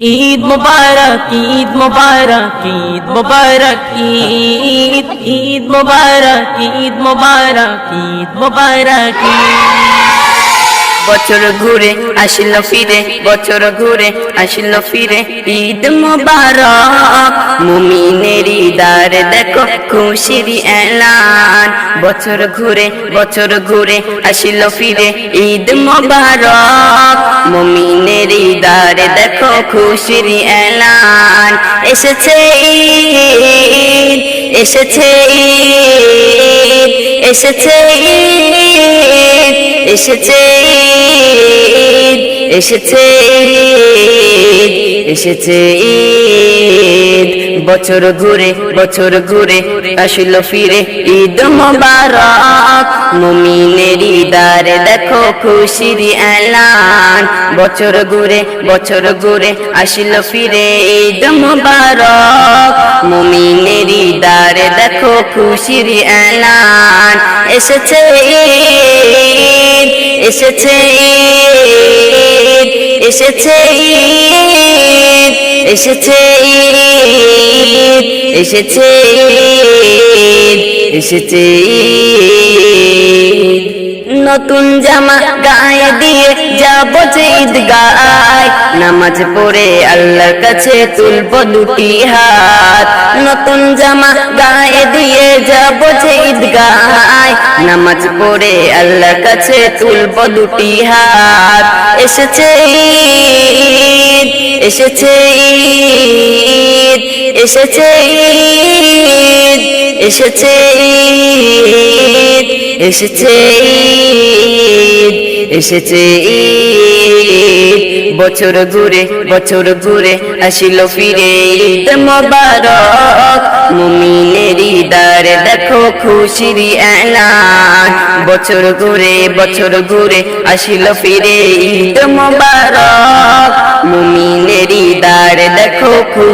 ঈদ মুবারক ঈদ মুবারক ঈদ মুবারক, ঈদ ঈদ মুবারক ঈদ মুবারক ঈদ মুবারক। বছর ঘুরে আসিল ফিরে, বছর ঘুরে আসিল ফিরে, ঈদ মোবারক। মুমিনের ঈদার দেখো খুশির এলান। বছর ঘুরে বছর ঘুরে আসিল ফিরে ঈদ মোবারক। মুমিনের ঈদার দেখো খুশির এলান। এসেছে ঈদ এসেছে ঈদ এসেছে ঈদ এসেছে ঈদ এসেছে ঈদ এসেছে ঈদ। বছর ঘুরে বছর ঘুরে আসিল ফিরে। ঈদ মোবারক, মুমিনের ঈদারে দেখো খুশির এলান। বছর ঘুরে বছর ঘুরে আসিল ফিরে ঈদ মোবারক, মুমিনের ঈদারে দেখো খুশির এলান। এসেছে ঈদ এসেছে ঈদ এসেছে ঈদ এসেছে ঈদ। এসেছে এসেছে নতুন জামা গায়ে দিয়ে যাব যে ঈদ গায় নামাজ পড়ে আল্লাহর কাছে তুলব দুটি হাত। নতুন জামা গায়ে দিয়ে যাব যে ঈদ গায় নামাজ পড়ে আল্লাহর কাছে তুলব দুটি হাত। এসেছে এসেছে ঈদ। এসেছে ঈদ এসেছে ঈদ এসেছে ঈদ এসেছে ঈদ। বছর ঘুরে বছর ঘুরে আসিল ফিরে ঈদ মোবারক। মুমিনের ঈদার দেখো খুশির এলান। বছর ঘুরে বছর ঘুরে আসিল ফিরে ঈদ মোবারক।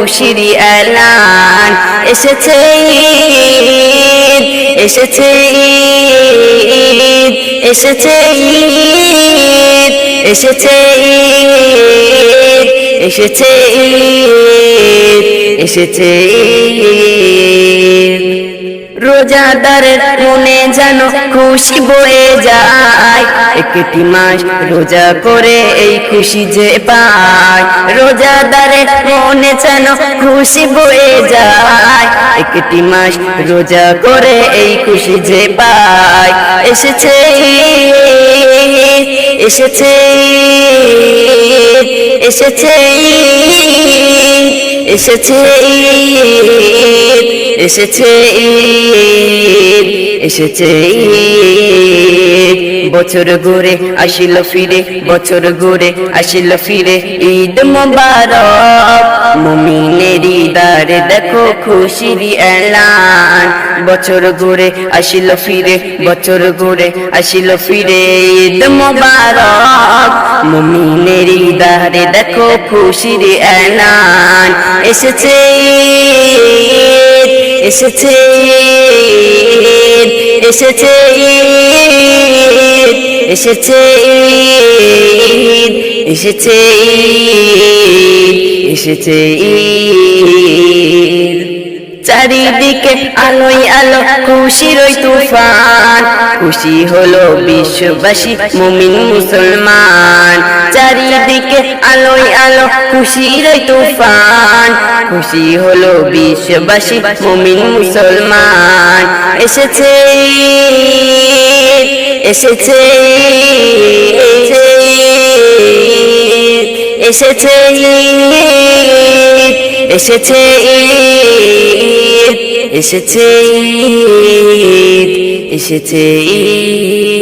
খুশির এলান এসেছে ঈদ এসেছে ঈদ এসেছে ঈদ এসেছে ঈদ এসেছে ঈদ এসেছে ঈদ। রোজাদারের মনে যেন খুশি বয়ে যায়। একটি মাস রোজা করে এই খুশি যে পায়। রোজাদারের মনে যেন খুশি বয়ে যায়। একটি মাস রোজা করে এই খুশি যে পায়। এসেছে এসেছে এসেছে এসেছে। এসেছে ঈদ এসেছে ঈদ। বছর ঘুরে আসিল ফিরে, বছর ঘুরে আসিল ফিরে। ঈদ মোবারক, মুমিনের ঈদারে দেখো খুশির এলান। বছর ঘুরে আসিল ফিরে, বছর ঘুরে আসিল ফিরে। ঈদ মোবারক, মুমিনের ঈদারে দেখো খুশির এলান। এসেছে ঈদ। এসেছে এসেছে এসেছে এসেছে এসেছে চারিদিকে আলোয় আলো খুশির রই তুফান। খুশি হলো বিশ্ববাসী, মুমিন মুসলমান। চারিদিকে আলোই আলো, খুশির তুফান। খুশি হলো বিশ্ববাসী, মুমিন মুসলমান। এসেছে এসেছে এসেছে এসেছে এসেছে ঈদ এসেছে ঈদ